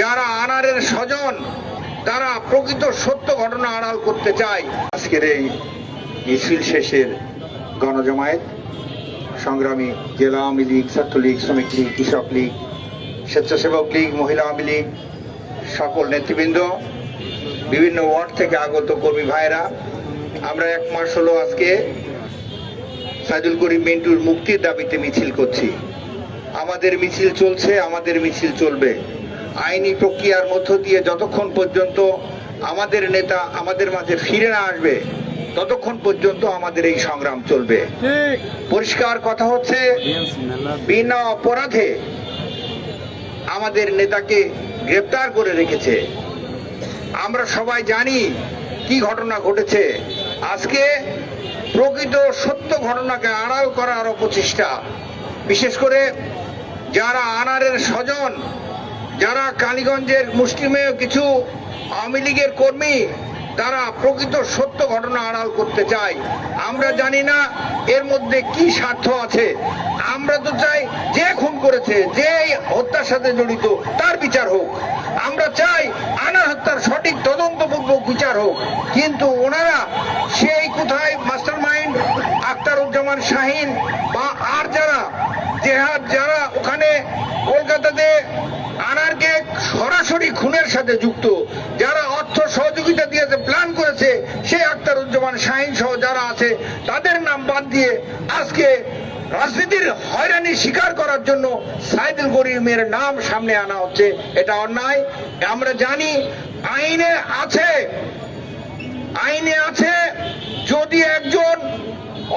যারা আনারের স্বজন, তারা প্রকৃত সত্য ঘটনা আড়াল করতে চায়। আজকের এই মিছিল শেষের গণজমায়েত, সংগ্রামী জেলা আওয়ামী লীগ, ছাত্রলীগ, শ্রমিক লীগ, কৃষক লীগ, স্বেচ্ছাসেবক লীগ, মহিলা আওয়ামী লীগ, সকল নেতৃবৃন্দ, বিভিন্ন ওয়ার্ড থেকে আগত কর্মী ভাইরা আমরা এক মাস হলো আজকে সাইদুল করিম মিন্টুর মুক্তির দাবিতে মিছিল করছি। আমাদের মিছিল চলছে, আমাদের মিছিল চলবে। আইনি প্রক্রিয়ার মধ্য দিয়ে যতক্ষণ পর্যন্ত আমাদের নেতা আমাদের মাঝে ফিরে না আসবে ততক্ষণ পর্যন্ত আমাদের এই সংগ্রাম চলবে। পরিষ্কার কথা হচ্ছে বিনা অপরাধে আমাদের নেতাকে গ্রেপ্তার করে রেখেছে। আমরা সবাই জানি কি ঘটনা ঘটেছে। আজকে প্রকৃত সত্য ঘটনাকে আড়াল করার অপচেষ্টা। বিশেষ করে যারা আনারের স্বজন যারা কালীগঞ্জের মুসলিমেও কিছু আওয়ামী লীগের কর্মী, তারা প্রকৃত সত্য ঘটনা আড়াল করতে চায়। আমরা জানি না এর মধ্যে কি স্বার্থ আছে। আমরা তো চাই যে খুন করেছে, যে হত্যার সাথে জড়িত, তার বিচার হোক। আমরা চাই আনা হত্যার সঠিক তদন্তপূর্বক বিচার হোক। কিন্তু ওনারা সেই কোথায় মাস্টার মাইন্ড আখতারুজ্জামান শাহিন বা আর যারা, জেহাদ যারা, ওখানে কলকাতাতে আনারকে সরাসরি খুনের সাথে যুক্ত, যারা অর্থ সহযোগিতা দিয়েছে প্ল্যান করেছে, সেই আখতারুজ্জামান শাহিন সহ যারা আছে, তাদের নাম বাদ দিয়ে আজকে রাজনীতির হয়রানি স্বীকার করার জন্য সাইদুল করিমের নাম সামনে আনা হচ্ছে। এটা অন্যায়। আমরা জানি আইনে আছে। আইনে আছে যদি একজন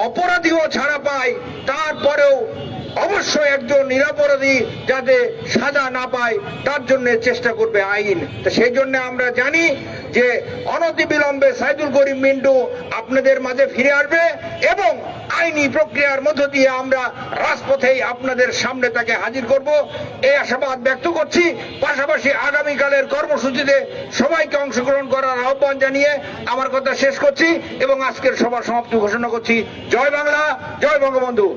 অপরাধীও ছাড়া পায়, তারপরেও অবশ্যই একজন নিরাপরাধী যাতে সাজা না পায়, তার জন্য চেষ্টা করবে আইন। তো সেই জন্য আমরা জানি যে অনতিবিলম্বে সাইদুল করিম মিন্টু আপনাদের মাঝে ফিরে আসবে এবং আইনি প্রক্রিয়ার মধ্য দিয়ে আমরা রাজপথেই আপনাদের সামনে তাকে হাজির করব। এই আশাবাদ ব্যক্ত করছি। পাশাপাশি আগামীকালের কর্মসূচিতে সবাইকে অংশগ্রহণ করার আহ্বান জানিয়ে আমার কথা শেষ করছি এবং আজকের সভা সমাপ্তি ঘোষণা করছি। জয় বাংলা, জয় বঙ্গবন্ধু।